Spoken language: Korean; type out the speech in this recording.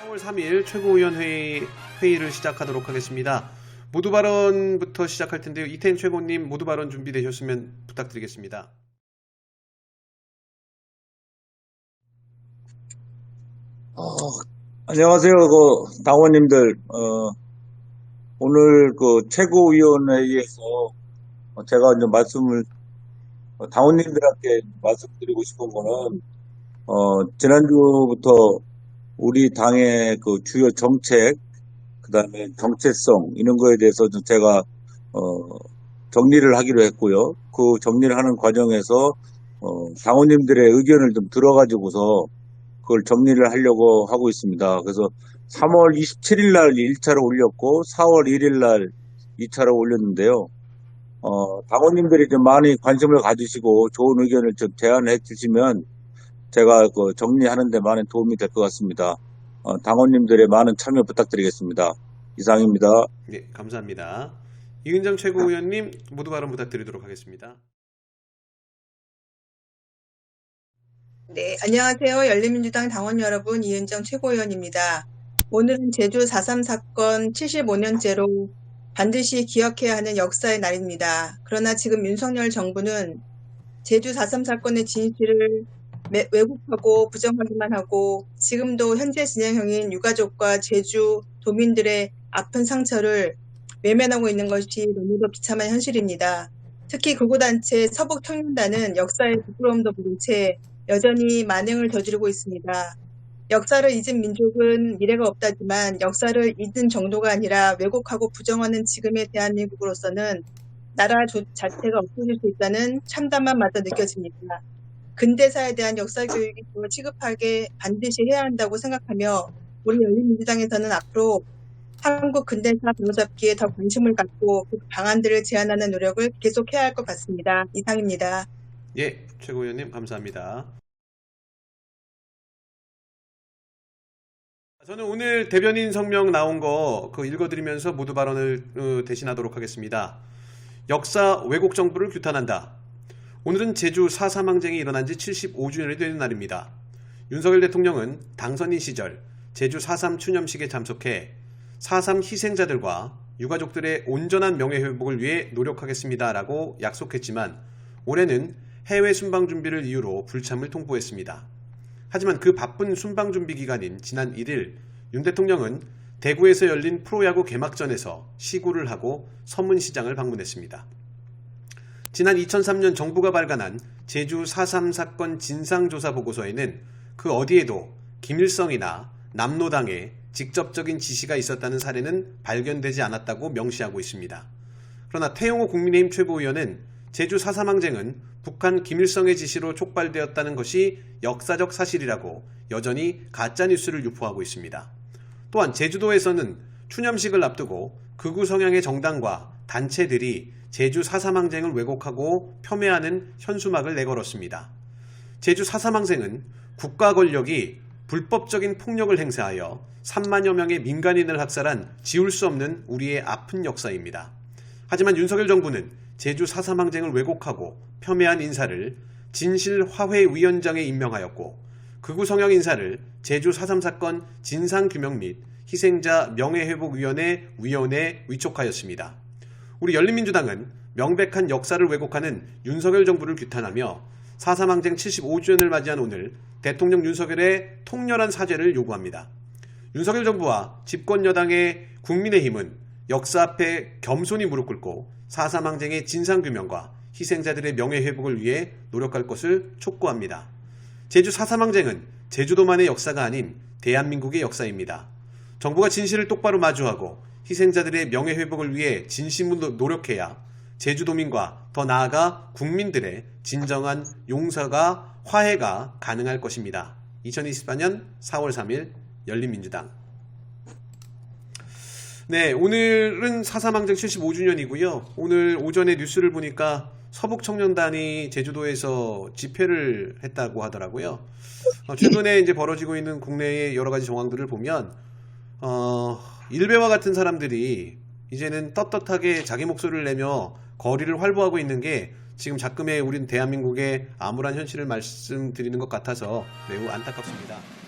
4월 3일 최고위원 회의, 회의를 시작하도록 하겠습니다. 모두 발언부터 시작할 텐데요. 이태인 최고님 모두 발언 준비되셨으면 부탁드리겠습니다. 어, 안녕하세요, 그 당원님들. 어, 오늘 그 최고위원회의에서 어, 제가 이제 말씀을 어, 당원님들한테 말씀드리고 싶은 거는 어, 지난주부터 우리 당의 그 주요 정책, 그 다음에 정체성 이런 거에 대해서 좀 제가 어, 정리를 하기로 했고요. 그 정리를 하는 과정에서 어, 당원님들의 의견을 좀 들어가지고서 그걸 정리를 하려고 하고 있습니다. 그래서 3월 27일 날 1차로 올렸고 4월 1일 날 2차로 올렸는데요. 어, 당원님들이 좀 많이 관심을 가지시고 좋은 의견을 좀 제안해 주시면 제가 그 정리하는 데 많은 도움이 될 것 같습니다. 어, 당원님들의 많은 참여 부탁드리겠습니다. 이상입니다. 네, 감사합니다. 이은정 최고위원님 모두 발언 부탁드리도록 하겠습니다. 네, 안녕하세요. 열린민주당 당원 여러분, 이은정 최고위원입니다. 오늘은 제주 4.3 사건 75년째로 반드시 기억해야 하는 역사의 날입니다. 그러나 지금 윤석열 정부는 제주 4.3 사건의 진실을 매- 왜곡하고 부정하기만 하고 지금도 현재 진행형인 유가족과 제주 도민들의 아픈 상처를 외면하고 있는 것이 너무도 비참한 현실입니다. 특히 극우단체 서북청년단은 역사의 부끄러움도 모른 채 여전히 만행을 저지르고 있습니다. 역사를 잊은 민족은 미래가 없다지만 역사를 잊은 정도가 아니라 왜곡하고 부정하는 지금의 대한민국으로서는 나라 조- 자체가 없어질 수 있다는 참담함마저 느껴집니다. 근대사에 대한 역사 교육이 더 시급하게 반드시 해야 한다고 생각하며 우리 열린민주당에서는 앞으로 한국 근대사 바로잡기에 더 관심을 갖고 그 방안들을 제안하는 노력을 계속해야 할 것 같습니다. 이상입니다. 예, 최고위원님 감사합니다. 저는 오늘 대변인 성명 나온 거 그 읽어드리면서 모두 발언을 어, 대신하도록 하겠습니다. 역사 왜곡 정부를 규탄한다. 오늘은 제주 4.3 항쟁이 일어난 지 75주년이 되는 날입니다. 윤석열 대통령은 당선인 시절 제주 4.3 추념식에 참석해 4.3 희생자들과 유가족들의 온전한 명예회복을 위해 노력하겠습니다 라고 약속했지만 올해는 해외 순방 준비를 이유로 불참을 통보했습니다. 하지만 그 바쁜 순방 준비 기간인 지난 1일 윤 대통령은 대구에서 열린 프로야구 개막전에서 시구를 하고 서문시장을 방문했습니다. 지난 2003년 정부가 발간한 제주 4.3 사건 진상조사 보고서에는 그 어디에도 김일성이나 남로당에 직접적인 지시가 있었다는 사례는 발견되지 않았다고 명시하고 있습니다. 그러나 태용호 국민의힘 최고위원은 제주 4.3 항쟁은 북한 김일성의 지시로 촉발되었다는 것이 역사적 사실이라고 여전히 가짜뉴스를 유포하고 있습니다. 또한 제주도에서는 추념식을 앞두고 극우 성향의 정당과 단체들이 제주 4.3항쟁을 왜곡하고 폄훼하는 현수막을 내걸었습니다. 제주 4.3항쟁은 국가 권력이 불법적인 폭력을 행사하여 3만여 명의 민간인을 학살한 지울 수 없는 우리의 아픈 역사입니다. 하지만 윤석열 정부는 제주 4.3항쟁을 왜곡하고 폄훼한 인사를 진실화해위원장에 임명하였고 극우 성향 인사를 제주 4.3 사건 진상규명 및 희생자 명예회복위원회 위원회에 위촉하였습니다. 우리 열린민주당은 명백한 역사를 왜곡하는 윤석열 정부를 규탄하며 4.3항쟁 75주년을 맞이한 오늘 대통령 윤석열의 통렬한 사죄를 요구합니다. 윤석열 정부와 집권 여당의 국민의힘은 역사 앞에 겸손히 무릎 꿇고 4.3항쟁의 진상규명과 희생자들의 명예회복을 위해 노력할 것을 촉구합니다. 제주 4.3항쟁은 제주도만의 역사가 아닌 대한민국의 역사입니다. 정부가 진실을 똑바로 마주하고 희생자들의 명예회복을 위해 진심으로 노력해야 제주도민과 더 나아가 국민들의 진정한 용서가 화해가 가능할 것입니다. 2024년 4월 3일 열린민주당 네, 오늘은 4.3항쟁 75주년이고요. 오늘 오전에 뉴스를 보니까 서북청년단이 제주도에서 집회를 했다고 하더라고요. 어, 최근에 이제 벌어지고 있는 국내의 여러 가지 정황들을 보면, 어, 일베와 같은 사람들이 이제는 떳떳하게 자기 목소리를 내며 거리를 활보하고 있는 게 지금 작금의 우린 대한민국의 암울한 현실을 말씀드리는 것 같아서 매우 안타깝습니다.